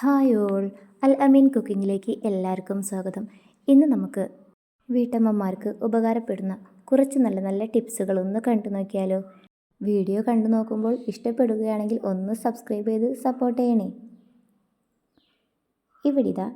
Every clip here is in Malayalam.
Hi all. അൽ അമീൻ കുക്കിങ്ങിലേക്ക് എല്ലാവർക്കും സ്വാഗതം. ഇന്ന് നമുക്ക് വീട്ടമ്മമാർക്ക് ഉപകാരപ്പെടുന്ന കുറച്ച് നല്ല നല്ല ടിപ്സുകൾ ഒന്ന് കണ്ടു നോക്കിയാലോ. വീഡിയോ കണ്ടു നോക്കുമ്പോൾ ഇഷ്ടപ്പെടുകയാണെങ്കിൽ ഒന്ന് സബ്സ്ക്രൈബ് ചെയ്ത് സപ്പോർട്ട് ചെയ്യണേ. ഇവിടെ ഇതാ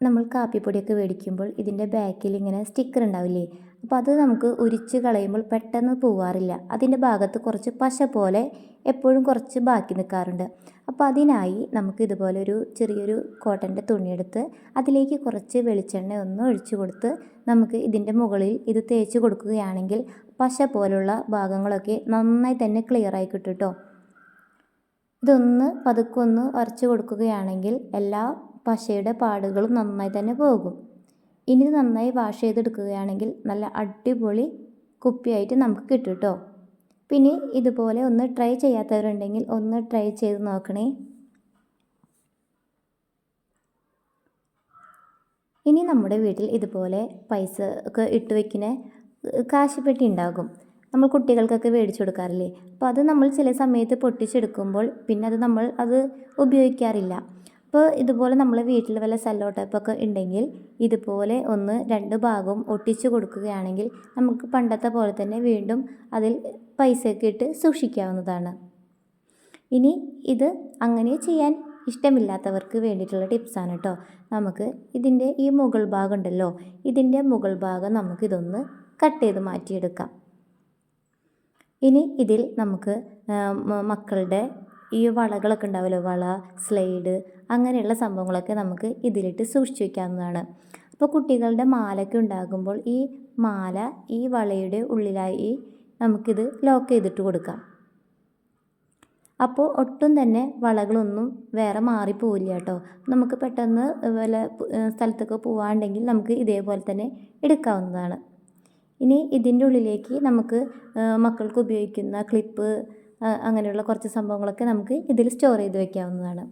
നമ്മൾ കാപ്പിപ്പൊടിയൊക്കെ മേടിക്കുമ്പോൾ ഇതിന്റെ ബാക്കിൽ ഇങ്ങനെ സ്റ്റിക്കർ ഉണ്ടാവില്ലേ? അപ്പോൾ അത് നമുക്ക് ഉരിച്ച് കളയുമ്പോൾ പെട്ടെന്ന് പോവാറില്ല. അതിന്റെ ഭാഗത്ത് കുറച്ച് പശ പോലെ എപ്പോഴും കുറച്ച് ബാക്കി നിൽക്കാറുണ്ട്. അപ്പോൾ അതിനായി നമുക്ക് ഇതുപോലെ ഒരു ചെറിയൊരു കോട്ടന്റെ തുണിയെടുത്ത് അതിലേക്ക് കുറച്ച് വെളിച്ചെണ്ണ ഒന്ന് ഒഴിച്ച് കൊടുത്ത് നമുക്ക് ഇതിന്റെ മുകളിൽ ഇത് തേച്ച് കൊടുക്കുകയാണെങ്കിൽ പശ പോലുള്ള ഭാഗങ്ങളൊക്കെ നന്നായി തന്നെ ക്ലിയർ ആയി കിട്ടും ഇതൊന്ന് പതുക്കൊന്ന് വരച്ച് കൊടുക്കുകയാണെങ്കിൽ എല്ലാ പശയുടെ പാടുകളും നന്നായി തന്നെ പോകും. ഇനി നന്നായി വാഷ് ചെയ്തെടുക്കുകയാണെങ്കിൽ നല്ല അടിപൊളി കുപ്പിയായിട്ട് നമുക്ക് കിട്ടും കേട്ടോ പിന്നെ ഇതുപോലെ ഒന്ന് ട്രൈ ചെയ്യാത്തവരുണ്ടെങ്കിൽ ഒന്ന് ട്രൈ ചെയ്ത് നോക്കണേ. ഇനി നമ്മുടെ വീട്ടിൽ ഇതുപോലെ പൈസ ഒക്കെ ഇട്ട് വയ്ക്കുന്ന കാശിപ്പെട്ടി ഉണ്ടാകും. നമ്മൾ കുട്ടികൾക്കൊക്കെ മേടിച്ചു കൊടുക്കാറില്ലേ? അപ്പോൾ അത് നമ്മൾ ചില സമയത്ത് പൊട്ടിച്ചെടുക്കുമ്പോൾ പിന്നെ അത് നമ്മൾ അത് ഉപയോഗിക്കാറില്ല. അപ്പോൾ ഇതുപോലെ നമ്മൾ വീട്ടിൽ വല്ല സെല്ലോ ടൈപ്പൊക്കെ ഉണ്ടെങ്കിൽ ഇതുപോലെ ഒന്ന് രണ്ട് ഭാഗവും ഒട്ടിച്ചു കൊടുക്കുകയാണെങ്കിൽ നമുക്ക് പണ്ടത്തെ പോലെ തന്നെ വീണ്ടും അതിൽ പൈസയൊക്കെ ഇട്ട് സൂക്ഷിക്കാവുന്നതാണ്. ഇനി ഇത് അങ്ങനെ ചെയ്യാൻ ഇഷ്ടമില്ലാത്തവർക്ക് വേണ്ടിയിട്ടുള്ള ടിപ്സാണ് കേട്ടോ. നമുക്ക് ഇതിന്റെ ഈ മുകൾ ഭാഗം ഉണ്ടല്ലോ ഇതിന്റെ മുകൾ ഭാഗം നമുക്കിതൊന്ന് കട്ട് ചെയ്ത് മാറ്റിയെടുക്കാം. ഇനി ഇതിൽ നമുക്ക് മക്കളുടെ ഈ വളകളൊക്കെ ഉണ്ടാവുമല്ലോ വള സ്ലൈഡ് അങ്ങനെയുള്ള സംഭവങ്ങളൊക്കെ നമുക്ക് ഇതിലിട്ട് സൂക്ഷിച്ചു വയ്ക്കാവുന്നതാണ് അപ്പോൾ കുട്ടികളുടെ മാലയൊക്കെ ഉണ്ടാകുമ്പോൾ ഈ മാല ഈ വളയുടെ ഉള്ളിലായി നമുക്കിത് ലോക്ക് ചെയ്തിട്ട് കൊടുക്കാം. അപ്പോൾ ഒട്ടും തന്നെ വളകളൊന്നും വേറെ മാറിപ്പോവില്ല കേട്ടോ. നമുക്ക് പെട്ടെന്ന് വല്ല സ്ഥലത്തൊക്കെ പോവാണ്ടെങ്കിൽ നമുക്ക് ഇതേപോലെ തന്നെ എടുക്കാവുന്നതാണ്. ഇനി ഇതിന്റെ ഉള്ളിലേക്ക് നമുക്ക് മക്കൾക്ക് ഉപയോഗിക്കുന്ന ക്ലിപ്പ് അങ്ങനെയുള്ള കുറച്ച് സംഭവങ്ങളൊക്കെ നമുക്ക് ഇതിൽ സ്റ്റോർ ചെയ്ത് വെക്കാവുന്നതാണ്.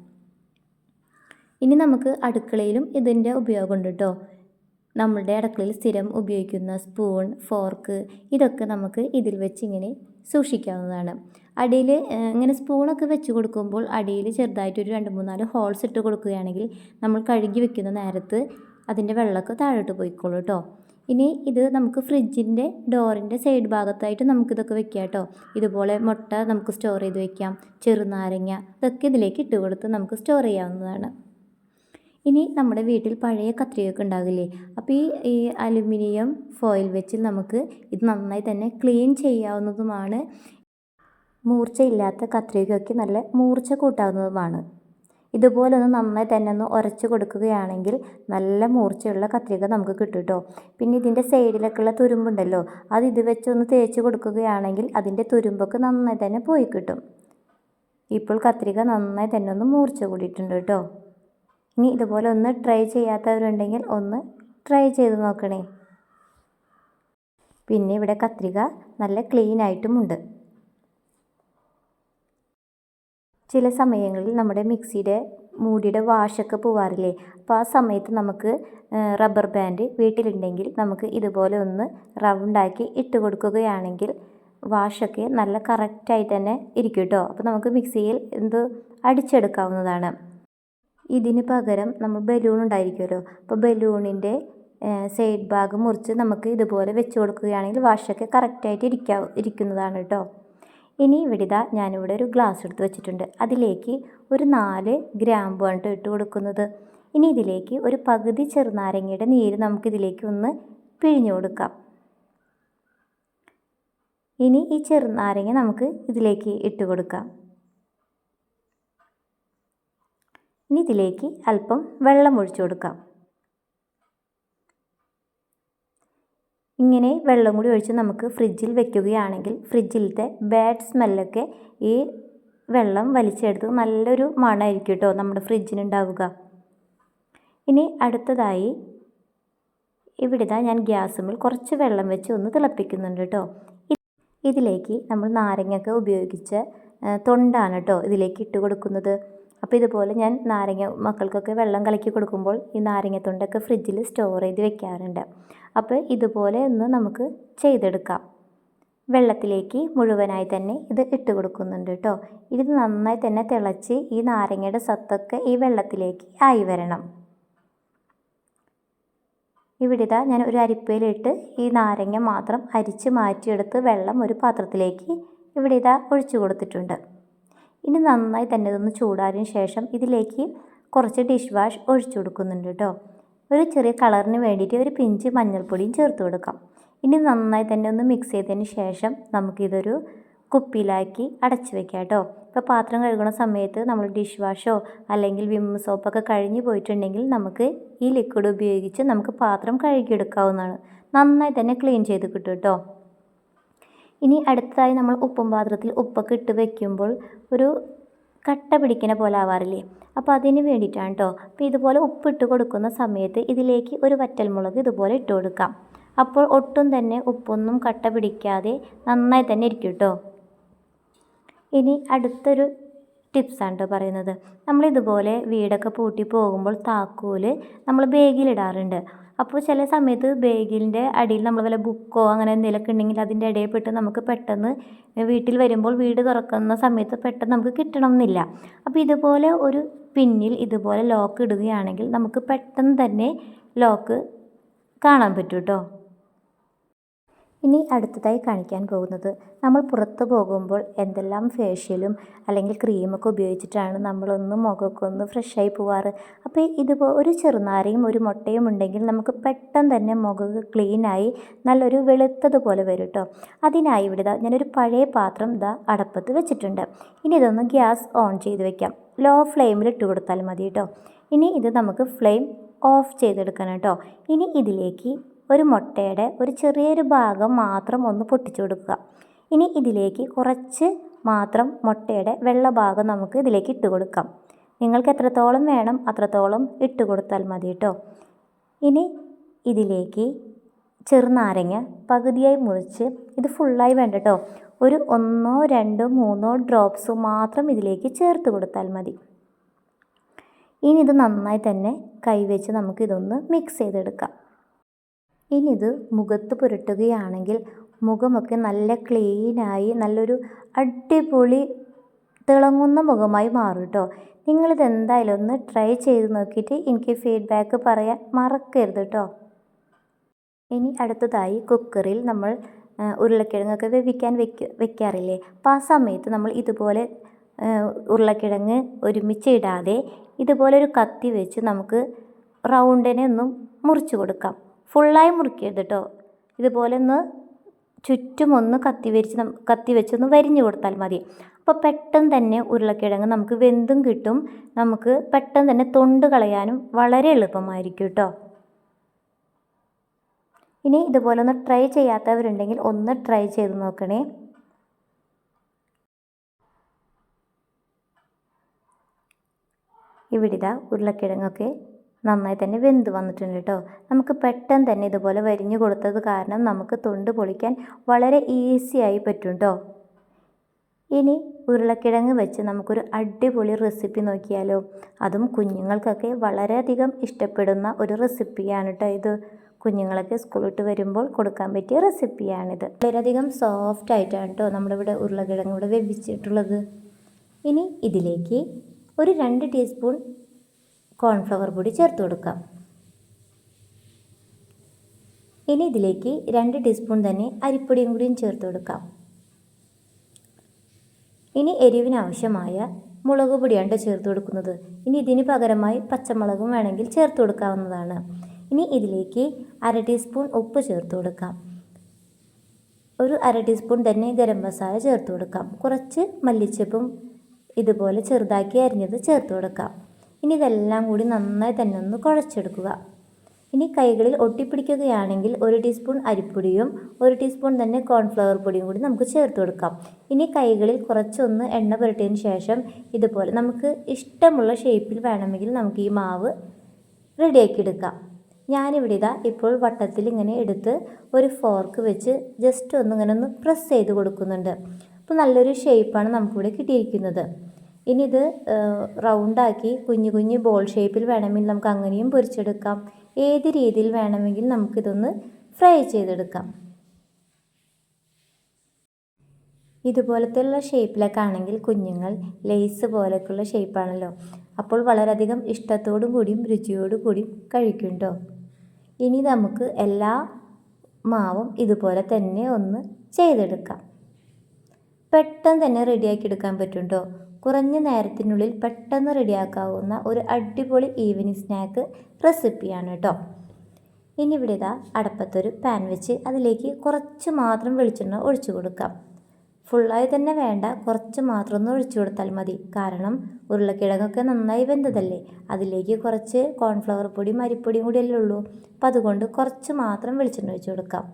ഇനി നമുക്ക് അടുക്കളയിലും ഇതിന്റെ ഉപയോഗമുണ്ട് കേട്ടോ നമ്മളുടെ അടുക്കളയിൽ സ്ഥിരം ഉപയോഗിക്കുന്ന സ്പൂൺ ഫോർക്ക് ഇതൊക്കെ നമുക്ക് ഇതിൽ വെച്ച് ഇങ്ങനെ സൂക്ഷിക്കാവുന്നതാണ്. അടിയിൽ ഇങ്ങനെ സ്പൂണൊക്കെ വെച്ച് കൊടുക്കുമ്പോൾ അടിയിൽ ചെറുതായിട്ടൊരു രണ്ട് മൂന്നാൽ ഹോൾസ് ഇട്ട് കൊടുക്കുകയാണെങ്കിൽ നമ്മൾ കഴുകി വെക്കുന്ന നേരത്ത് അതിന്റെ വെള്ളമൊക്കെ താഴോട്ട് പോയിക്കോളൂ കേട്ടോ ഇനി ഇത് നമുക്ക് ഫ്രിഡ്ജിന്റെ ഡോറിന്റെ സൈഡ് ഭാഗത്തായിട്ട് നമുക്കിതൊക്കെ വെക്കാം കേട്ടോ. ഇതുപോലെ മുട്ട നമുക്ക് സ്റ്റോർ ചെയ്ത് വെക്കാം. ചെറുനാരങ്ങ ഇതൊക്കെ ഇതിലേക്ക് ഇട്ട് കൊടുത്ത് നമുക്ക് സ്റ്റോർ ചെയ്യാവുന്നതാണ്. ഇനി നമ്മുടെ വീട്ടിൽ പഴയ കത്രികയൊക്കെ ഉണ്ടാകില്ലേ? അപ്പോൾ ഈ ഈ അലുമിനിയം ഫോയിൽ വെച്ച് നമുക്ക് ഇത് നന്നായി തന്നെ ക്ലീൻ ചെയ്യാവുന്നതുമാണ്. മൂർച്ചയില്ലാത്ത കത്രികയൊക്കെ നല്ല മൂർച്ച കൂട്ടാവുന്നതുമാണ്. ഇതുപോലെ ഒന്ന് നന്നായി തന്നെ ഒന്ന് ഉരച്ച് കൊടുക്കുകയാണെങ്കിൽ നല്ല മൂർച്ചയുള്ള കത്രിക നമുക്ക് കിട്ടും കേട്ടോ പിന്നെ ഇതിന്റെ സൈഡിലൊക്കെയുള്ള തുരുമ്പുണ്ടല്ലോ അത് ഇത് വെച്ചൊന്ന് തേച്ച് കൊടുക്കുകയാണെങ്കിൽ അതിന്റെ തുരുമ്പൊക്കെ നന്നായി തന്നെ പോയി കിട്ടും. ഇപ്പോൾ കത്രിക നന്നായി തന്നെ ഒന്ന് മൂർച്ച കൂടിയിട്ടുണ്ട് കേട്ടോ. ഇനി ഇതുപോലെ ഒന്ന് ട്രൈ ചെയ്യാത്തവരുണ്ടെങ്കിൽ ഒന്ന് ട്രൈ ചെയ്ത് നോക്കണേ. പിന്നെ ഇവിടെ കത്രിക നല്ല ക്ലീൻ ആയിട്ടുമുണ്ട് ചില സമയങ്ങളിൽ നമ്മുടെ മിക്സിയുടെ മൂടിയുടെ വാഷൊക്കെ പോവാറില്ലേ? അപ്പോൾ ആ സമയത്ത് നമുക്ക് റബ്ബർ ബാൻഡ് വീട്ടിലുണ്ടെങ്കിൽ നമുക്ക് ഇതുപോലെ ഒന്ന് റൗണ്ടാക്കി ഇട്ട് കൊടുക്കുകയാണെങ്കിൽ വാഷൊക്കെ നല്ല കറക്റ്റായി തന്നെ ഇരിക്കും കേട്ടോ അപ്പോൾ നമുക്ക് മിക്സിയിൽ എന്ത് അടിച്ചെടുക്കാവുന്നതാണ്. ഇതിന് പകരം നമ്മൾ ബലൂൺ ഉണ്ടായിരിക്കുമല്ലോ? അപ്പോൾ ബലൂണിന്റെ സൈഡ് ഭാഗം മുറിച്ച് നമുക്ക് ഇതുപോലെ വെച്ച് കൊടുക്കുകയാണെങ്കിൽ വാഷൊക്കെ കറക്റ്റായിട്ട് ഇരിക്കാ ഇരിക്കുന്നതാണ് കേട്ടോ ഇനി ഇവിടെ ഇതാ ഞാനിവിടെ ഒരു ഗ്ലാസ് എടുത്ത് വെച്ചിട്ടുണ്ട്. അതിലേക്ക് ഒരു നാല് ഗ്രാമ്പു ആണ് ഇട്ട് കൊടുക്കുന്നത്. ഇനി ഇതിലേക്ക് ഒരു പകുതി ചെറുനാരങ്ങയുടെ നീര് നമുക്കിതിലേക്ക് ഒന്ന് പിഴിഞ്ഞു കൊടുക്കാം. ഇനി ഈ ചെറുനാരങ്ങ നമുക്ക് ഇതിലേക്ക് ഇട്ട് കൊടുക്കാം. ഇനി ഇതിലേക്ക് അല്പം വെള്ളം ഒഴിച്ചു കൊടുക്കാം. ഇങ്ങനെ വെള്ളം കൂടി ഒഴിച്ച് നമുക്ക് ഫ്രിഡ്ജിൽ വെക്കുകയാണെങ്കിൽ ഫ്രിഡ്ജിലത്തെ ബാഡ് സ്മെല്ലൊക്കെ ഈ വെള്ളം വലിച്ചെടുത്ത് നല്ലൊരു മണമായിരിക്കും കേട്ടോ നമ്മുടെ ഫ്രിഡ്ജിനുണ്ടാവുക. ഇനി അടുത്തതായി ഇവിടെ ഞാൻ ഗ്യാസുമിൽ കുറച്ച് വെള്ളം വെച്ച് ഒന്ന് തിളപ്പിക്കുന്നുണ്ട് കേട്ടോ ഇതിലേക്ക് നമ്മൾ നാരങ്ങയൊക്കെ ഉപയോഗിച്ച് തൊണ്ടാണ് കേട്ടോ ഇതിലേക്ക് ഇട്ട് കൊടുക്കുന്നത്. അപ്പോൾ ഇതുപോലെ ഞാൻ നാരങ്ങ മക്കൾക്കൊക്കെ വെള്ളം കലക്കി കൊടുക്കുമ്പോൾ ഈ നാരങ്ങത്തൊണ്ടൊക്കെ ഫ്രിഡ്ജിൽ സ്റ്റോർ ചെയ്ത് വെക്കാറുണ്ട്. അപ്പോൾ ഇതുപോലെ ഒന്ന് നമുക്ക് ചെയ്തെടുക്കാം. വെള്ളത്തിലേക്ക് മുഴുവനായി തന്നെ ഇത് ഇട്ട് കൊടുക്കുന്നുണ്ട് കേട്ടോ. ഇത് നന്നായി തന്നെ തിളച്ച് ഈ നാരങ്ങയുടെ സത്തൊക്കെ ഈ വെള്ളത്തിലേക്ക് ആയി വരണം. ഇവിടെ ഇതാ ഞാൻ ഒരു അരിപ്പയിലിട്ട് ഈ നാരങ്ങ മാത്രം അരിച്ച് മാറ്റിയെടുത്ത് വെള്ളം ഒരു പാത്രത്തിലേക്ക് ഇവിടെ ഇതാ ഒഴിച്ചു കൊടുത്തിട്ടുണ്ട്. ഇനി നന്നായി തന്നെ ഇതൊന്ന് ചൂടാറിന് ശേഷം ഇതിലേക്ക് കുറച്ച് ഡിഷ് വാഷ് ഒഴിച്ചു കൊടുക്കുന്നുണ്ട് കേട്ടോ. ഒരു ചെറിയ കളറിന് വേണ്ടിയിട്ട് ഒരു പിഞ്ച് മഞ്ഞൾപ്പൊടിയും ചേർത്ത് കൊടുക്കാം. ഇനി നന്നായി തന്നെ ഒന്ന് മിക്സ് ചെയ്തതിന് ശേഷം നമുക്കിതൊരു കുപ്പിയിലാക്കി അടച്ചു വെക്കാം കേട്ടോ. ഇപ്പോൾ പാത്രം കഴുകുന്ന സമയത്ത് നമ്മൾ ഡിഷ് വാഷോ അല്ലെങ്കിൽ വിം സോപ്പൊക്കെ കഴിഞ്ഞ് പോയിട്ടുണ്ടെങ്കിൽ നമുക്ക് ഈ ലിക്വിഡ് ഉപയോഗിച്ച് നമുക്ക് പാത്രം കഴുകിയെടുക്കാവുന്നതാണ്. നന്നായി തന്നെ ക്ലീൻ ചെയ്ത് കിട്ടും കേട്ടോ. ഇനി അടുത്തതായി നമ്മൾ ഉപ്പും പാത്രത്തിൽ ഉപ്പൊക്കെ ഇട്ട് വെക്കുമ്പോൾ ഒരു കട്ട പിടിക്കുന്ന പോലെ ആവാറില്ലേ? അപ്പോൾ അതിന് വേണ്ടിയിട്ടാണ് കേട്ടോ അപ്പോൾ ഇതുപോലെ ഉപ്പിട്ട് കൊടുക്കുന്ന സമയത്ത് ഇതിലേക്ക് ഒരു വറ്റൽമുളക് ഇതുപോലെ ഇട്ട് കൊടുക്കാം. അപ്പോൾ ഒട്ടും തന്നെ ഉപ്പൊന്നും കട്ട പിടിക്കാതെ നന്നായി തന്നെ ഇരിക്കും കേട്ടോ ഇനി അടുത്തൊരു ടിപ്സാണ് കേട്ടോ പറയുന്നത്. നമ്മളിതുപോലെ വീടൊക്കെ പൂട്ടി പോകുമ്പോൾ താക്കോൽ നമ്മൾ ബാഗിലിടാറുണ്ട്. അപ്പോൾ ചില സമയത്ത് ബാഗിന്റെ അടിയിൽ നമ്മൾ വല്ല ബുക്കോ അങ്ങനെ എന്തെങ്കിലുമൊക്കെ ഉണ്ടെങ്കിൽ അതിന്റെ ഇടയിൽ പെട്ട് നമുക്ക് പെട്ടെന്ന് വീട്ടിൽ വരുമ്പോൾ വീട് തുറക്കുന്ന സമയത്ത് പെട്ടെന്ന് നമുക്ക് കിട്ടണം എന്നില്ല അപ്പോൾ ഇതുപോലെ ഒരു പിന്നിൽ ഇതുപോലെ ലോക്ക് ഇടുകയാണെങ്കിൽ നമുക്ക് പെട്ടെന്ന് തന്നെ ലോക്ക് കാണാൻ പറ്റും കേട്ടോ ഇനി അടുത്തതായി കാണിക്കാൻ പോകുന്നത് നമ്മൾ പുറത്ത് പോകുമ്പോൾ എന്തെല്ലാം ഫേഷ്യലും അല്ലെങ്കിൽ ക്രീമൊക്കെ ഉപയോഗിച്ചിട്ടാണ് നമ്മളൊന്ന് മുഖമൊക്കെ ഒന്ന് ഫ്രഷായി പോവാറ്. അപ്പോൾ ഇതുപോ ഒരു ചെറുനാരയും ഒരു മുട്ടയും ഉണ്ടെങ്കിൽ നമുക്ക് പെട്ടെന്ന് തന്നെ മുഖം ക്ലീനായി നല്ലൊരു വെളുത്തതുപോലെ വരും കേട്ടോ അതിനായി ഇവിടെ ഇതാ ഞാനൊരു പഴയ പാത്രം ഇതാ അടപ്പത്ത് വെച്ചിട്ടുണ്ട്. ഇനി ഇതൊന്ന് ഗ്യാസ് ഓൺ ചെയ്ത് വെക്കാം. ലോ ഫ്ലെയിമിൽ ഇട്ട് കൊടുത്താൽ മതി കേട്ടോ ഇനി ഇത് നമുക്ക് ഫ്ലെയിം ഓഫ് ചെയ്തെടുക്കണം കേട്ടോ ഇനി ഇതിലേക്ക് ഒരു മുട്ടയുടെ ഒരു ചെറിയൊരു ഭാഗം മാത്രം ഒന്ന് പൊട്ടിച്ചു കൊടുക്കുക. ഇനി ഇതിലേക്ക് കുറച്ച് മാത്രം മുട്ടയുടെ വെള്ള ഭാഗം നമുക്ക് ഇതിലേക്ക് ഇട്ട് കൊടുക്കാം. നിങ്ങൾക്ക് എത്രത്തോളം വേണം അത്രത്തോളം ഇട്ട് കൊടുത്താൽ മതി കേട്ടോ ഇനി ഇതിലേക്ക് ചെറുനാരങ്ങ പകുതിയായി മുറിച്ച് ഇത് ഫുള്ളായി വേണ്ട കേട്ടോ ഒരു ഒന്നോ രണ്ടോ മൂന്നോ ഡ്രോപ്സ് മാത്രം ഇതിലേക്ക് ചേർത്ത് കൊടുത്താൽ മതി. ഇനി ഇത് നന്നായി തന്നെ കൈവച്ച് നമുക്കിതൊന്ന് മിക്സ് ചെയ്തെടുക്കാം. ഇനി ഇത് മുഖത്ത് പുരട്ടുകയാണെങ്കിൽ മുഖമൊക്കെ നല്ല ക്ലീനായി നല്ലൊരു അടിപൊളി തിളങ്ങുന്ന മുഖമായി മാറും കേട്ടോ നിങ്ങളിത് എന്തായാലും ഒന്ന് ട്രൈ ചെയ്ത് നോക്കിയിട്ട് എനിക്ക് ഫീഡ്ബാക്ക് പറയാൻ മറക്കരുത് കേട്ടോ ഇനി അടുത്തതായി കുക്കറിൽ നമ്മൾ ഉരുളക്കിഴങ്ങൊക്കെ വേവിക്കാൻ വെക്ക വെക്കാറില്ലേ? അപ്പോൾ ആ സമയത്ത് നമ്മൾ ഇതുപോലെ ഉരുളക്കിഴങ്ങ് ഒരുമിച്ച് ഇടാതെ ഇതുപോലെ ഒരു കത്തി വെച്ച് നമുക്ക് റൗണ്ടിനെ ഒന്നും മുറിച്ച് കൊടുക്കാം. ഫുള്ളായി മുറിക്കരുത് കേട്ടോ ഇതുപോലെ ഒന്ന് ചുറ്റുമൊന്ന് കത്തി വരിച്ച് കത്തി വെച്ചൊന്ന് വരിഞ്ഞു കൊടുത്താൽ മതി. അപ്പോൾ പെട്ടെന്ന് തന്നെ ഉരുളക്കിഴങ്ങ് നമുക്ക് വെന്തും കിട്ടും. നമുക്ക് പെട്ടെന്ന് തന്നെ തൊണ്ട് കളയാനും വളരെ എളുപ്പമായിരിക്കും കേട്ടോ ഇനി ഇതുപോലെ ഒന്ന് ട്രൈ ചെയ്യാത്തവരുണ്ടെങ്കിൽ ഒന്ന് ട്രൈ ചെയ്ത് നോക്കണേ. ഇവിടെ ഇതാ ഉരുളക്കിഴങ്ങൊക്കെ നന്നായി തന്നെ വെന്ത് വന്നിട്ടുണ്ട് കേട്ടോ നമുക്ക് പെട്ടെന്ന് തന്നെ ഇതുപോലെ വരിഞ്ഞു കൊടുത്തത് കാരണം നമുക്ക് തൊണ്ട് പൊളിക്കാൻ വളരെ ഈസിയായി പറ്റും ഇനി ഉരുളക്കിഴങ്ങ് വെച്ച് നമുക്കൊരു അടിപൊളി റെസിപ്പി നോക്കിയാലോ. അതും കുഞ്ഞുങ്ങൾക്കൊക്കെ വളരെയധികം ഇഷ്ടപ്പെടുന്ന ഒരു റെസിപ്പിയാണ് കേട്ടോ ഇത്. കുഞ്ഞുങ്ങളൊക്കെ സ്കൂളിട്ട് വരുമ്പോൾ കൊടുക്കാൻ പറ്റിയ റെസിപ്പിയാണിത് വളരെയധികം സോഫ്റ്റ് ആയിട്ടാണ് കേട്ടോ നമ്മളിവിടെ ഉരുളക്കിഴങ്ങ് ഇവിടെ വെവിച്ചിട്ടുള്ളത്. ഇനി ഇതിലേക്ക് ഒരു രണ്ട് ടീസ്പൂൺ കോൺഫ്ലവർ പൊടി ചേർത്ത് കൊടുക്കാം. ഇനി ഇതിലേക്ക് രണ്ട് ടീസ്പൂൺ തന്നെ അരിപ്പൊടിയും കൂടിയും ചേർത്ത് കൊടുക്കാം. ഇനി എരിവിനാവശ്യമായ മുളക് പൊടിയാണ് ചേർത്ത് കൊടുക്കുന്നത്. ഇനി ഇതിന് പകരമായി പച്ചമുളകും വേണമെങ്കിൽ ചേർത്ത് കൊടുക്കാവുന്നതാണ്. ഇനി ഇതിലേക്ക് അര ടീസ്പൂൺ ഉപ്പ് ചേർത്ത് കൊടുക്കാം. ഒരു അര ടീസ്പൂൺ തന്നെ ഗരം മസാല ചേർത്ത് കൊടുക്കാം. കുറച്ച് മല്ലിച്ചപ്പും ഇതുപോലെ ചെറുതാക്കി അരിഞ്ഞത് ചേർത്ത് കൊടുക്കാം. ഇനി ഇതെല്ലാം കൂടി നന്നായി തന്നെ ഒന്ന് കുഴച്ചെടുക്കുക. ഇനി കൈകളിൽ ഒട്ടിപ്പിടിക്കുകയാണെങ്കിൽ ഒരു ടീസ്പൂൺ അരിപ്പൊടിയും ഒരു ടീസ്പൂൺ തന്നെ കോൺഫ്ലവർ പൊടിയും കൂടി നമുക്ക് ചേർത്ത് കൊടുക്കാം. ഇനി കൈകളിൽ കുറച്ചൊന്ന് എണ്ണ പുരട്ടിയതിന് ശേഷം ഇതുപോലെ നമുക്ക് ഇഷ്ടമുള്ള ഷേപ്പിൽ വേണമെങ്കിൽ നമുക്ക് ഈ മാവ് റെഡിയാക്കി എടുക്കാം. ഞാനിവിടെ ഇതാ ഇപ്പോൾ വട്ടത്തിൽ ഇങ്ങനെ എടുത്ത് ഒരു ഫോർക്ക് വെച്ച് ജസ്റ്റ് ഒന്ന് ഇങ്ങനെ ഒന്ന് പ്രസ് ചെയ്ത് കൊടുക്കുന്നുണ്ട്. അപ്പോൾ നല്ലൊരു ഷേപ്പാണ് നമുക്കിവിടെ കിട്ടിയിരിക്കുന്നത്. ഇനി ഇത് റൗണ്ടാക്കി കുഞ്ഞു കുഞ്ഞു ബോൾ ഷേപ്പിൽ വേണമെങ്കിൽ നമുക്ക് അങ്ങനെയും പൊരിച്ചെടുക്കാം. ഏത് രീതിയിൽ വേണമെങ്കിൽ നമുക്കിതൊന്ന് ഫ്രൈ ചെയ്തെടുക്കാം. ഇതുപോലത്തെയുള്ള ഷേപ്പിലൊക്കെ ആണെങ്കിൽ കുഞ്ഞുങ്ങൾ ലേസ് പോലെയൊക്കെയുള്ള ഷേപ്പാണല്ലോ. അപ്പോൾ വളരെയധികം ഇഷ്ടത്തോടും കൂടിയും രുചിയോടു കൂടിയും കഴിക്കുന്നുണ്ടോ ഇനി നമുക്ക് എല്ലാ മാവും ഇതുപോലെ തന്നെ ഒന്ന് ചെയ്തെടുക്കാം. പെട്ടെന്ന് തന്നെ റെഡിയാക്കി എടുക്കാൻ പറ്റും കേട്ടോ കുറഞ്ഞ നേരത്തിനുള്ളിൽ പെട്ടെന്ന് റെഡിയാക്കാവുന്ന ഒരു അടിപൊളി ഈവനിങ് സ്നാക്ക് റെസിപ്പിയാണ് കേട്ടോ. ഇനി ഇവിടെ ഇതാ അടപ്പത്തൊരു പാൻ വെച്ച് അതിലേക്ക് കുറച്ച് മാത്രം വെളിച്ചെണ്ണ ഒഴിച്ചു കൊടുക്കാം. ഫുള്ളായി തന്നെ വേണ്ട കുറച്ച് മാത്രം ഒന്ന് ഒഴിച്ചു കൊടുത്താൽ മതി. കാരണം ഉരുളക്കിഴങ്ങൊക്കെ നന്നായി വെന്തതല്ലേ? അതിലേക്ക് കുറച്ച് കോൺഫ്ലവർ പൊടിയും അരിപ്പൊടിയും കൂടിയല്ലേ ഉള്ളൂ. അപ്പം അതുകൊണ്ട് കുറച്ച് മാത്രം വെളിച്ചെണ്ണ ഒഴിച്ചു കൊടുക്കാം.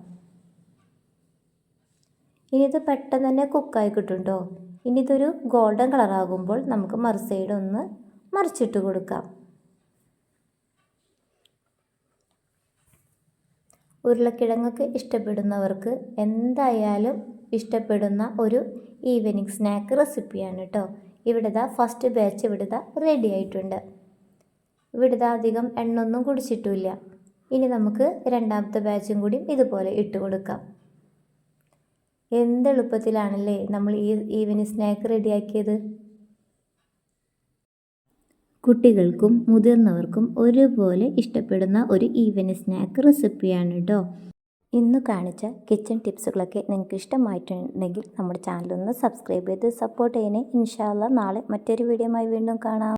ഇനി ഇത് പെട്ടെന്ന് തന്നെ കുക്കായി കിട്ടും ഇനി ഇതൊരു ഗോൾഡൻ കളറാകുമ്പോൾ നമുക്ക് മറു സൈഡ് ഒന്ന് മറിച്ചിട്ട് കൊടുക്കാം. ഉരുളക്കിഴങ്ങൊക്കെ ഇഷ്ടപ്പെടുന്നവർക്ക് എന്തായാലും ഇഷ്ടപ്പെടുന്ന ഒരു ഈവനിങ് സ്നാക്ക് റെസിപ്പിയാണ് കേട്ടോ. ഇവിടുത്തെ ഫസ്റ്റ് ബാച്ച് ഇവിടുത്തെ റെഡി ആയിട്ടുണ്ട്. ഇവിടുത്തെ അധികം എണ്ണൊന്നും കുടിച്ചിട്ടില്ല ഇനി നമുക്ക് രണ്ടാമത്തെ ബാച്ചും കൂടി ഇതുപോലെ ഇട്ട് കൊടുക്കാം. എന്ത് എളുപ്പത്തിലാണല്ലേ നമ്മൾ ഈ ഈവനിങ് സ്നാക്ക് റെഡിയാക്കിയത്? കുട്ടികൾക്കും മുതിർന്നവർക്കും ഒരുപോലെ ഇഷ്ടപ്പെടുന്ന ഒരു ഈവനിങ് സ്നാക്ക് റെസിപ്പിയാണ് കേട്ടോ ഇന്ന് കാണിച്ച കിച്ചൺ ടിപ്സുകളൊക്കെ നിങ്ങൾക്ക് ഇഷ്ടമായിട്ടുണ്ടെങ്കിൽ നമ്മുടെ ചാനലൊന്ന് സബ്സ്ക്രൈബ് ചെയ്ത് സപ്പോർട്ട് ചെയ്യണേ. ഇൻഷാല്ല നാളെ മറ്റൊരു വീഡിയോയുമായി വീണ്ടും കാണാം.